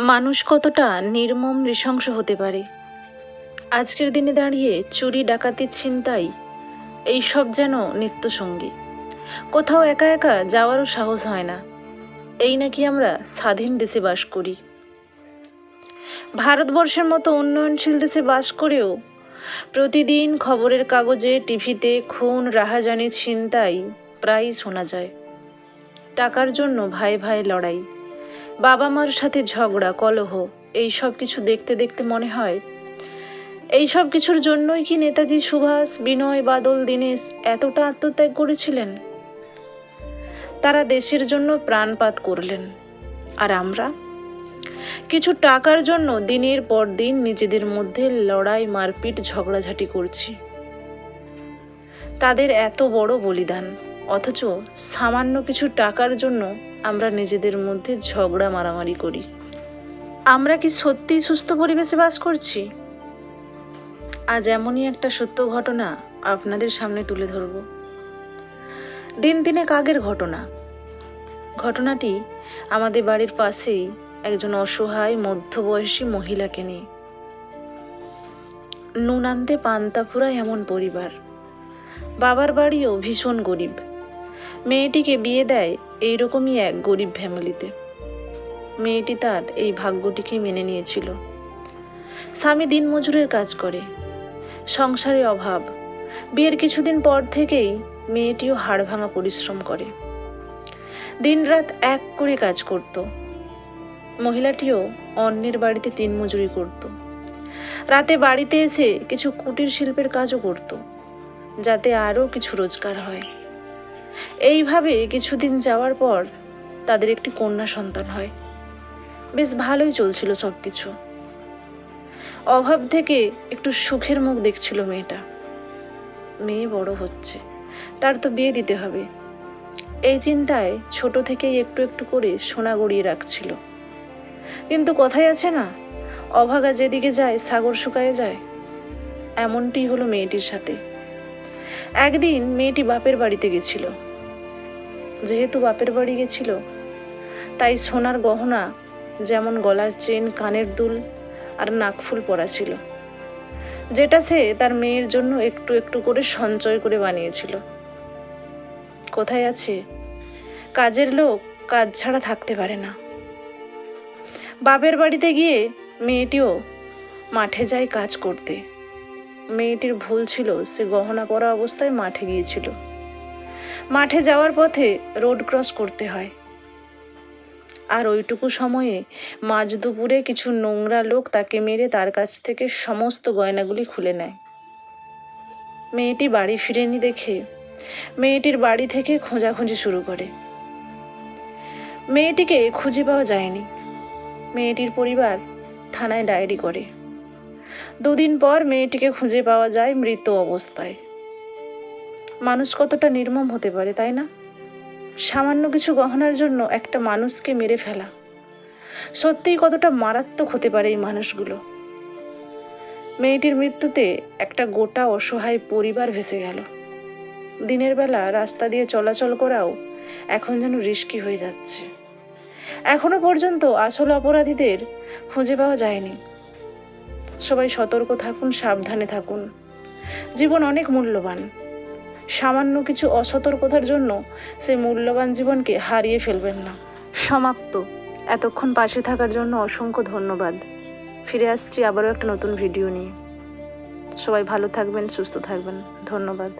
মানুষ কতটা নির্মম নৃশংস হতে পারে? আজকের দিনে দাঁড়িয়ে চুরি ডাকাতি ছিনতাই, এইসব যেন নিত্যসঙ্গী। কোথাও একা একা যাওয়ারও সাহস হয় না। এই নাকি আমরা স্বাধীন দেশে বাস করি। ভারতবর্ষের মতো উন্নয়নশীল দেশে বাস করেও প্রতিদিন খবরের কাগজে, টিভিতে খুন, রাহাজানি, ছিনতাই প্রায়ই শোনা যায়। টাকার জন্য ভাই ভাই লড়াই। বাবা মার সাথে ঝগড়া, কলহ এই সব কিছু দেখতে দেখতে মনে হয়। এই সব কিছুর জন্যই কি নেতাজি সুভাষ, বিনয়, বাদল, দীনেশ এতটা আত্মত্যাগ করেছিলেন? তারা দেশের জন্য প্রাণপাত করলেন। আর আমরা? কিছু টাকার জন্য দিনের পর দিন নিজেদের মধ্যে লড়াই, মারপিট, ঝগড়াঝাটি করছি। তাদের এত বড় বলিদান। অথচ সামান্য কিছু টাকার জন্য আমরা নিজেদের মধ্যে ঝগড়া মারামারি করি। আমরা কি সত্যিই সুস্থ পরিবেশে বাস করছি? আজ এমনই একটা সত্য ঘটনা আপনাদের সামনে তুলে ধরব। দিন দিনে কাগের ঘটনা। ঘটনাটি আমাদের বাড়ির পাশেই একজন অসহায় মধ্যবয়সী মহিলাকে নিয়ে। নুনান্তে আনতে পান্তা এমন পরিবার। বাবার বাড়িও ভীষণ গরিব। মেয়েটিকে বিয়ে দেয় এইরকমই এক গরিব ফ্যামিলিতে। মেয়েটি তার এই ভাগ্যটিকে মেনে নিয়েছিল। স্বামী দিনমজুরের কাজ করে। সংসারে অভাব। বিয়ের কিছুদিন পর থেকেই মেয়েটিও হাড় ভাঙা পরিশ্রম করে। দিনরাত এক করে কাজ করত। মহিলাটিও অন্যের বাড়িতে দিনমজুরি করত। রাতে বাড়িতে এসে কিছু কুটির শিল্পের কাজও করত, যাতে আরও কিছু রোজগার হয়। এইভাবে কিছুদিন যাওয়ার পর তাদের একটি কন্যা সন্তান হয়। বেশ ভালোই চলছিল সব কিছু অভাব থেকে একটু সুখের মুখ দেখছিল মেয়েটা। মেয়ে বড় হচ্ছে, তার তো বিয়ে দিতে হবে। এই চিন্তায় ছোট থেকেই একটু একটু করে সোনা গড়িয়ে রাখছিল। কিন্তু কথাই আছে না, অভাগা যেদিকে যায়, সাগর শুকায়ে যায়। এমনটি হলো মেয়েটির সাথে। একদিন মেয়েটি বাপের বাড়িতে গেছিল। যেহেতু বাপের বাড়ি গেছিল, তাই সোনার গহনা যেমন গলার চেন, কানের দুল আর নাকফুল পরা ছিল। যেটা সে তার মেয়ের জন্য একটু একটু করে সঞ্চয় করে বানিয়েছিল। কোথায় আছে? কাজের লোক কাজ ছাড়া থাকতে পারে না। বাপের বাড়িতে গিয়ে মেয়েটিও মাঠে যায় কাজ করতে। মেয়েটির ভুল ছিল, সে গহনা পরা অবস্থায় মাঠে গিয়েছিল। মাঠে যাওয়ার পথে রোড ক্রস করতে হয়। আর ওইটুকু সময়ে মাঝ দুপুরে কিছু নোংরা লোক তাকে মেরে তার কাছ থেকে সমস্ত গয়নাগুলি খুলে নেয়। মেয়েটি বাড়ি ফিরেনি দেখে মেয়েটির বাড়ি থেকে খোঁজাখুঁজি শুরু করে। মেয়েটিকে খুঁজে পাওয়া যায়নি। মেয়েটির পরিবার থানায় ডায়েরি করে। দুদিন পর মেয়েটিকে খুঁজে পাওয়া যায় মৃত অবস্থায়। মানুষ কতটা নির্মম হতে পারে, তাই না? সামান্য কিছু গহনার জন্য একটা মানুষকে মেরে ফেলা। সত্যিই কতটা মারাত্মক হতে পারে এই মানুষগুলো। মেয়েটির মৃত্যুতে একটা গোটা অসহায় পরিবার ভেসে গেল। দিনের বেলা রাস্তা দিয়ে চলাচল করাও এখন যেন রিস্কি হয়ে যাচ্ছে। এখনও পর্যন্ত আসল অপরাধীদের খুঁজে পাওয়া যায়নি। সবাই সতর্ক থাকুন, সাবধানে থাকুন। জীবন অনেক মূল্যবান। সামান্য কিছু অসতর্কতার জন্য সেই মূল্যবান জীবনকে হারিয়ে ফেলবেন না। সমাপ্ত। এতক্ষণ পাশে থাকার জন্য অসংখ্য ধন্যবাদ। ফিরে আসছি আবারও একটা নতুন ভিডিও নিয়ে। সবাই ভালো থাকবেন, সুস্থ থাকবেন। ধন্যবাদ।